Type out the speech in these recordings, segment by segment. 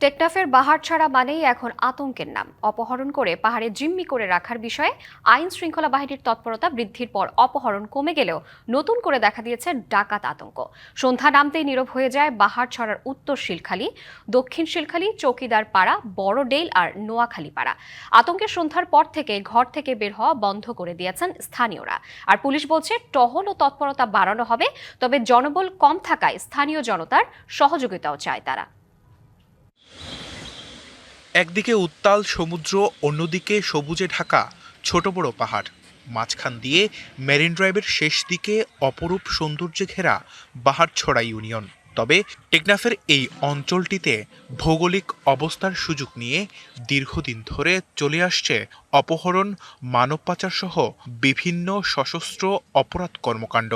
টেকনাফের বাহার ছাড়া মানেই এখন আতঙ্কের নাম। অপহরণ করে পাহাড়ে জিম্মি করে রাখার বিষয়ে আইন শৃঙ্খলা বাহিনীর তৎপরতা বৃদ্ধির পর অপহরণ কমে গেলেও নতুন করে দেখা দিয়েছে ডাকাত আতঙ্ক। সন্ধ্যা নামতেই নীরব হয়ে যায় বাহার ছড়ার উত্তর শিলখালী, দক্ষিণ শিলখালী, চৌকিদার পাড়া, বড় ডেল আর নোয়াখালী পাড়া। আতঙ্কের সন্ধ্যার পর থেকে ঘর থেকে বের হওয়া বন্ধ করে দিয়েছেন স্থানীয়রা। আর পুলিশ বলছে, টহল ও তৎপরতা বাড়ানো হবে, তবে জনবল কম থাকায় স্থানীয় জনতার সহযোগিতাও চায় তারা। একদিকে উত্তাল সমুদ্র, অন্যদিকে সবুজে ঢাকা, ছোট বড় পাহাড়। মাঝখান দিয়ে মেরিন ড্রাইভের শেষ দিকে অপরূপ সৌন্দর্যে ঘেরা বাহারছড়া ইউনিয়ন। তবে টেকনাফের এই অঞ্চলটিতে ভৌগোলিক অবস্থার সুযোগ নিয়ে দীর্ঘদিন ধরে চলে আসছে অপহরণ, মানব পাচার সহ বিভিন্ন সশস্ত্র অপরাধ কর্মকাণ্ড।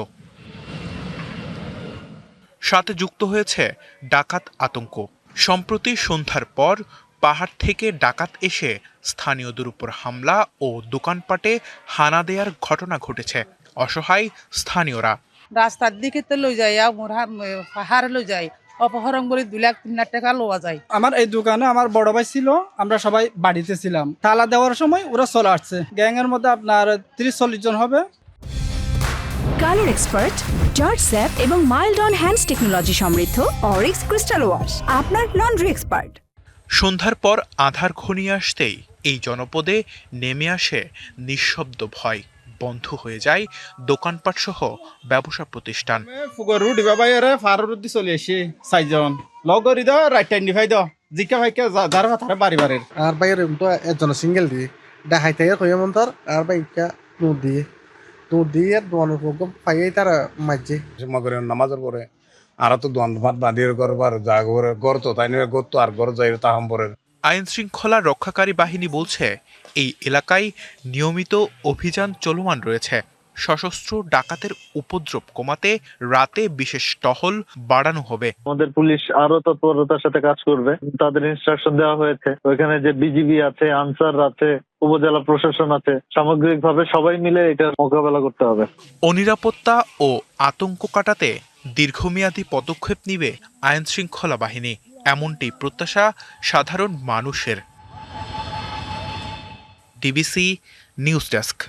সাথে যুক্ত হয়েছে ডাকাত আতঙ্ক। সম্প্রতি সন্ধ্যার পর পাহাড় থেকে ডাকাত এসে স্থানীয়দের উপর হামলা ও দোকানপাটে হানা দেওয়ার ঘটনা ঘটেছে। অসহায় স্থানীয়রা। রাস্তার দিকে তো লই যায় আর মোর পাহাড়ে লই যায়। অপহরণ করে দুই লাখ তিন লাখ টাকা লওয়া যায়। আমার এই দোকানে আমার বড় ভাই ছিল আমরা সবাই বাড়িতে ছিলাম। তালা দেওয়ার সময় ওরা চলে আসছে। গ্যাংয়ের মধ্যে আপনার তিরিশ চল্লিশ জন হবে। কালার এক্সপার্ট জর্জ স্যাপ এবং মাইল্ড অন হ্যান্ডস টেকনোলজি সমৃদ্ধ অরিক্স ক্রিস্টাল ওয়াশ। আপনার লন্ড্রি এক্সপার্ট। সন্ধ্যার পর আধার ঘনিয়ে আসতেই এই জনপদে নেমে আসে নিঃশব্দ ভয়। বন্ধ হয়ে যায় দোকানপাট সহ ব্যবসা প্রতিষ্ঠান। ফুগর রুটি বাবাই রে ফার চলে আসে চাইজন। লগ করি দাও রাইট টাইম দিফাই দাও জিকা ভাইকে যার ভাতারে বাড়ি বাড়ির আর বাইরে তো একজন সিঙ্গেল দিয়ে দেখাইতে কই মন্তর আর বাইকা নুট দিয়ে দিয়ে দোয়ানোর পাইয়াই তারা মাঝে মগরে নামাজের পরে আর তো দোয়ান ভাত বাঁধিয়ে করবার যা করে গর তো তাই নিয়ে গর তো আর গর যাই তাহাম পরে আইন শৃঙ্খলা রক্ষাকারী বাহিনী বলছে এই এলাকায় নিয়মিত অভিযান চলমান রয়েছে। সশস্ত্র ডাকাতের উপদ্রব কমাতে রাতে বিশেষ টহল বাড়ানো হবে। আমাদের পুলিশ আরও তৎপরতার সাথে কাজ করবে। তাদের ইনস্ট্রাকশন দেওয়া হয়েছে। ওইখানে যে বিজিবি আছে আনসার আছে উপজেলা প্রশাসন আছে সামগ্রিকভাবে সবাই মিলে এটা মোকাবেলা করতে হবে। অনিরাপত্তা ও আতঙ্ক কাটাতে দীর্ঘমেয়াদী পদক্ষেপ নিবে আইন শৃঙ্খলা বাহিনী এমনটি প্রত্যাশা সাধারণ মানুষের। DBC news desk.